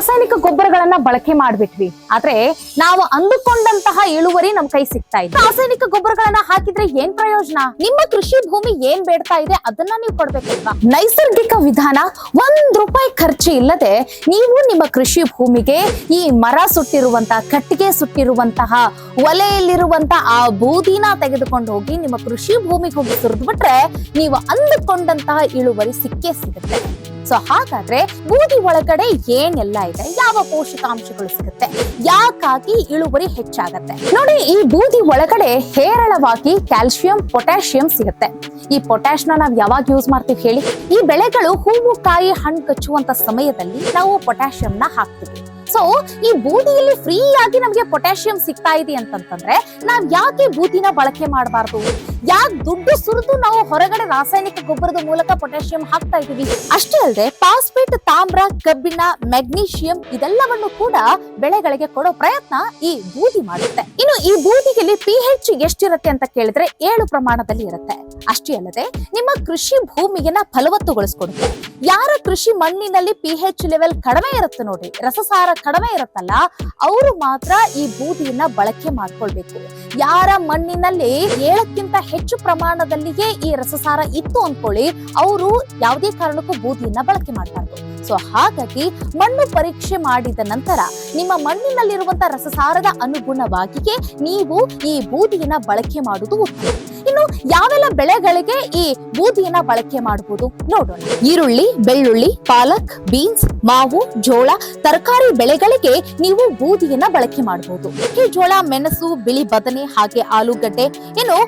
ರಾಸಾಯನಿಕ ಗೊಬ್ಬರಗಳನ್ನ ಬಳಕೆ ಮಾಡ್ಬಿಟ್ವಿ. ಆದ್ರೆ ನಾವು ಅಂದುಕೊಂಡಂತಹ ಇಳುವರಿ ನಮ್ ಕೈ ಸಿಗ್ತಾ ಇದೆ ರಾಸಾಯನಿಕ ಗೊಬ್ಬರಗಳನ್ನ ಹಾಕಿದ್ರೆ ಏನ್ ಪ್ರಯೋಜನ? ನಿಮ್ಮ ಕೃಷಿ ಭೂಮಿ ಏನ್ ಬೇಡ್ತಾ ಇದೆ ಅದನ್ನ ನೀವು ಕೊಡ್ಬೇಕಲ್ವಾ? ನೈಸರ್ಗಿಕ ವಿಧಾನ ಒಂದ್ ರೂಪಾಯಿ ಖರ್ಚು ಇಲ್ಲದೆ ನೀವು ನಿಮ್ಮ ಕೃಷಿ ಭೂಮಿಗೆ ಈ ಮರ ಸುಟ್ಟಿರುವಂತಹ ಕಟ್ಟಿಗೆ ಸುಟ್ಟಿರುವಂತಹ ಒಲೆಯಲ್ಲಿರುವಂತಹ ಆ ಬೂದಿನ ತೆಗೆದುಕೊಂಡು ಹೋಗಿ ನಿಮ್ಮ ಕೃಷಿ ಭೂಮಿಗೆ ಹೋಗಿ ಸುರಿದ್ಬಿಟ್ರೆ ನೀವು ಅಂದುಕೊಂಡಂತಹ ಇಳುವರಿ ಸಿಕ್ಕೇ ಸಿಗುತ್ತೆ. ಸೊ ಹಾಗಾದ್ರೆ ಬೂದಿ ಒಳಗಡೆ ಏನೆಲ್ಲ ಇದೆ? ಯಾವ ಪೋಷಕಾಂಶಗಳು ಸಿಗುತ್ತೆ? ಯಾಕಾಗಿ ಇಳುವರಿ ಹೆಚ್ಚಾಗತ್ತೆ? ನೋಡಿ, ಈ ಬೂದಿ ಒಳಗಡೆ ಹೇರಳವಾಗಿ ಕ್ಯಾಲ್ಸಿಯಂ, ಪೊಟ್ಯಾಷಿಯಂ ಸಿಗುತ್ತೆ. ಈ ಪೊಟ್ಯಾಶ್ನ ನಾವ್ ಯಾವಾಗ ಯೂಸ್ ಮಾಡ್ತೀವಿ ಹೇಳಿ? ಈ ಬೆಳೆಗಳು ಹೂವು, ಕಾಯಿ, ಹಣ್ಣು ಕಚ್ಚುವಂತ ಸಮಯದಲ್ಲಿ ನಾವು ಪೊಟ್ಯಾಷಿಯಂ ಹಾಕ್ತೀವಿ. ಸೊ ಈ ಬೂದಿಯಲ್ಲಿ ಫ್ರೀ ಆಗಿ ನಮಗೆ ಪೊಟ್ಯಾಷಿಯಂ ಸಿಗ್ತಾ ಇದೆ ಅಂತಂತಂದ್ರೆ ನಾವ್ ಯಾಕೆ ಬೂದಿನ ಬಳಕೆ ಮಾಡಬಾರ್ದು? ಯಾಕೆ ದುಡ್ಡು ಸುರಿದು ನಾವು ಹೊರಗಡೆ ರಾಸಾಯನಿಕ ಗೊಬ್ಬರದ ಮೂಲಕ ಪೊಟ್ಯಾಷಿಯಂ ಹಾಕ್ತಾ ಇದೀವಿ ಅಷ್ಟೇ ಅಲ್ಲದೆ ಫಾಸ್ಫೇಟ್, ತಾಮ್ರ, ಕಬ್ಬಿಣ, ಮೆಗ್ನೀಷಿಯಂ ಇದೆಲ್ಲವನ್ನು ಕೂಡ ಬೆಳೆಗಳಿಗೆ ಕೊಡೋ ಪ್ರಯತ್ನ ಈ ಬೂದಿ ಮಾಡುತ್ತೆ. ಇನ್ನು ಈ ಬೂದಿಗೆಲ್ಲಿ ಪಿ ಹೆಚ್ ಎಷ್ಟಿರುತ್ತೆ ಅಂತ ಕೇಳಿದ್ರೆ ಏಳು ಪ್ರಮಾಣದಲ್ಲಿ ಇರುತ್ತೆ. ಅಷ್ಟೇ ಅಲ್ಲದೆ ನಿಮ್ಮ ಕೃಷಿ ಭೂಮಿಯನ್ನ ಫಲವತ್ತುಗೊಳಿಸ್ಕೊಡುತ್ತೆ. ಯಾರ ಕೃಷಿ ಮಣ್ಣಿನಲ್ಲಿ ಪಿ ಹೆಚ್ ಲೆವೆಲ್ ಕಡಿಮೆ ಇರುತ್ತೆ ನೋಡಿ, ರಸಸಾರ ಕಡಿಮೆ ಇರುತ್ತಲ್ಲ, ಅವರು ಮಾತ್ರ ಈ ಬೂದಿಯನ್ನ ಬಳಕೆ ಮಾಡ್ಕೊಳ್ಬೇಕು. ಯಾರ ಮಣ್ಣಿನಲ್ಲಿ ಏಳಕ್ಕಿಂತ ಹೆಚ್ಚು ಪ್ರಮಾಣದಲ್ಲಿಯೇ ಈ ರಸಸಾರ ಇತ್ತು ಅನ್ಕೊಳ್ಳಿ ಅವರು ಯಾವುದೇ ಕಾರಣಕ್ಕೂ ಬೂದಿಯನ್ನ ಬಳಕೆ ಮಾಡಬಾರ್ದು. ಸೊ ಹಾಗಾಗಿ ಮಣ್ಣು ಪರೀಕ್ಷೆ ಮಾಡಿದ ನಂತರ ನಿಮ್ಮ ಮಣ್ಣಿನಲ್ಲಿರುವಂತಹ ರಸಸಾರದ ಅನುಗುಣವಾಗಿಯೇ ನೀವು ಈ ಬೂದಿಯನ್ನ ಬಳಕೆ ಮಾಡುವುದು ಉತ್ತಮ. ಇನ್ನು ಯಾವೆಲ್ಲ ಬೆಳೆಗಳಿಗೆ ಈ ಬೂದಿಯನ್ನ ಬಳಕೆ ಮಾಡಬಹುದು ನೋಡೋಣ. ಈರುಳ್ಳಿ, ಬೆಳ್ಳುಳ್ಳಿ, ಪಾಲಕ್, ಬೀನ್ಸ್, ಮಾವು, ಜೋಳ, ತರಕಾರಿ ಬೆಳೆಗಳಿಗೆ ನೀವು ಬೂದಿಯನ್ನ ಬಳಕೆ ಮಾಡಬಹುದು ಜೋಳ, ಮೆಣಸು, ಬಿಳಿ ಬದನೆ, ಹಾಗೆ ಆಲೂಗಡ್ಡೆ, ಇನ್ನು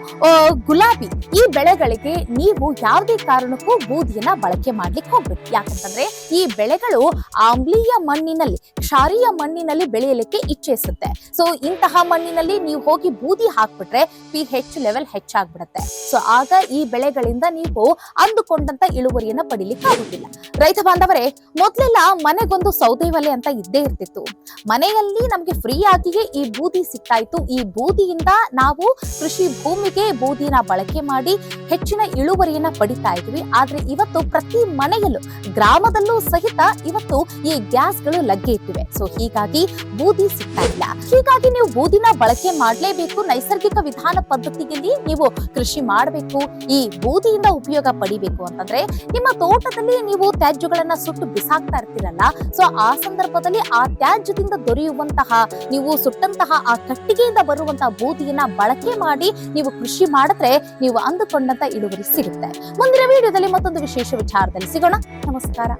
ಗುಲಾಬಿ ಈ ಬೆಳೆಗಳಿಗೆ ನೀವು ಯಾವುದೇ ಕಾರಣಕ್ಕೂ ಬೂದಿಯನ್ನ ಬಳಕೆ ಮಾಡ್ಲಿಕ್ಕೆ ಹೋಗ್ಬೇಕು ಯಾಕಂತಂದ್ರೆ ಈ ಬೆಳೆಗಳು ಆಮ್ಲೀಯ ಮಣ್ಣಿನಲ್ಲಿ, ಕ್ಷಾರೀಯ ಮಣ್ಣಿನಲ್ಲಿ ಬೆಳೆಯಲಿಕ್ಕೆ ಇಚ್ಛಿಸುತ್ತೆ. ಸೊ ಇಂತಹ ಮಣ್ಣಿನಲ್ಲಿ ನೀವು ಹೋಗಿ ಬೂದಿ ಹಾಕ್ಬಿಟ್ರೆ ಪಿ ಹೆಚ್ ಲೆವೆಲ್ ಹೆಚ್ಚಾಗ್ಬಿಡುತ್ತೆ ಸೊ ಆಗ ಈ ಬೆಳೆಗಳಿಂದ ನೀವು ಅಂದುಕೊಂಡಂತ ಇಳುವರಿಯನ್ನ ಪಡಿಲಿಕ್ಕೆ ಆಗುದಿಲ್ಲ. ರೈತ ಬಾಂಧವರೇ, ಮೊದ್ಲೆಲ್ಲ ಮನೆಗೊಂದು ಸೌದೆ ಒಲೆ ಅಂತ ಇದ್ದೇ ಇರ್ತಿತ್ತು. ಮನೆಯಲ್ಲಿ ನಮ್ಗೆ ಫ್ರೀ ಆಗಿಯೇ ಈ ಬೂದಿ ಸಿಗ್ತಾ ಇತ್ತು. ಈ ಬೂದಿಯಿಂದ ನಾವು ಕೃಷಿ ಭೂಮಿಗೆ ಬೂದಿನ ಬಳಕೆ ಮಾಡಿ ಹೆಚ್ಚಿನ ಇಳುವರಿಯನ್ನ ಪಡಿತಾ ಇದ್ವಿ. ಆದ್ರೆ ಇವತ್ತು ಪ್ರತಿ ಮನೆಯಲ್ಲೂ, ಗ್ರಾಮದಲ್ಲೂ ಸಹಿತ ಇವತ್ತು ಈ ಗ್ಯಾಸ್ಗಳು ಲಗ್ಗೆ ಇಟ್ಟಿವೆ. ಸೊ ಹೀಗಾಗಿ ಬೂದಿ ಸಿಗ್ತಾ ಇಲ್ಲ. ಹೀಗಾಗಿ ನೀವು ಬೂದಿನ ಬಳಕೆ ಮಾಡಲೇಬೇಕು. ನೈಸರ್ಗಿಕ ವಿಧಾನ ಪದ್ಧತಿಯಲ್ಲಿ ನೀವು ಕೃಷಿ ಮಾಡಬೇಕು. ಈ ಬೂದಿಯಿಂದ ಉಪಯೋಗ ಪಡಿಬೇಕು ಅಂತಂದ್ರೆ, ನಿಮ್ಮ ತೋಟದಲ್ಲಿ ನೀವು ತ್ಯಾಜ್ಯಗಳನ್ನ ಸುಟ್ಟು ಬಿಸಾಕ್ತಾ ಇರ್ತೀರಲ್ಲ ಸೊ ಆ ಸಂದರ್ಭದಲ್ಲಿ ಆ ತ್ಯಾಜ್ಯದಿಂದ ದೊರೆಯುವಂತಹ, ನೀವು ಸುಟ್ಟಂತಹ ಆ ಕಟ್ಟಿಗೆಯಿಂದ ಬರುವಂತಹ ಬೂದಿಯನ್ನ ಬಳಕೆ ಮಾಡಿ ನೀವು ಕೃಷಿ ಮಾಡಿದ್ರೆ, ನೀವು ಅಂದುಕೊಂಡಂತ ಇಳುವರಿ ಸಿಗುತ್ತೆ. ಮುಂದಿನ ವಿಡಿಯೋದಲ್ಲಿ ಮತ್ತೊಂದು ವಿಶೇಷ ವಿಚಾರದಲ್ಲಿ ಸಿಗೋಣ. ನಮಸ್ಕಾರ.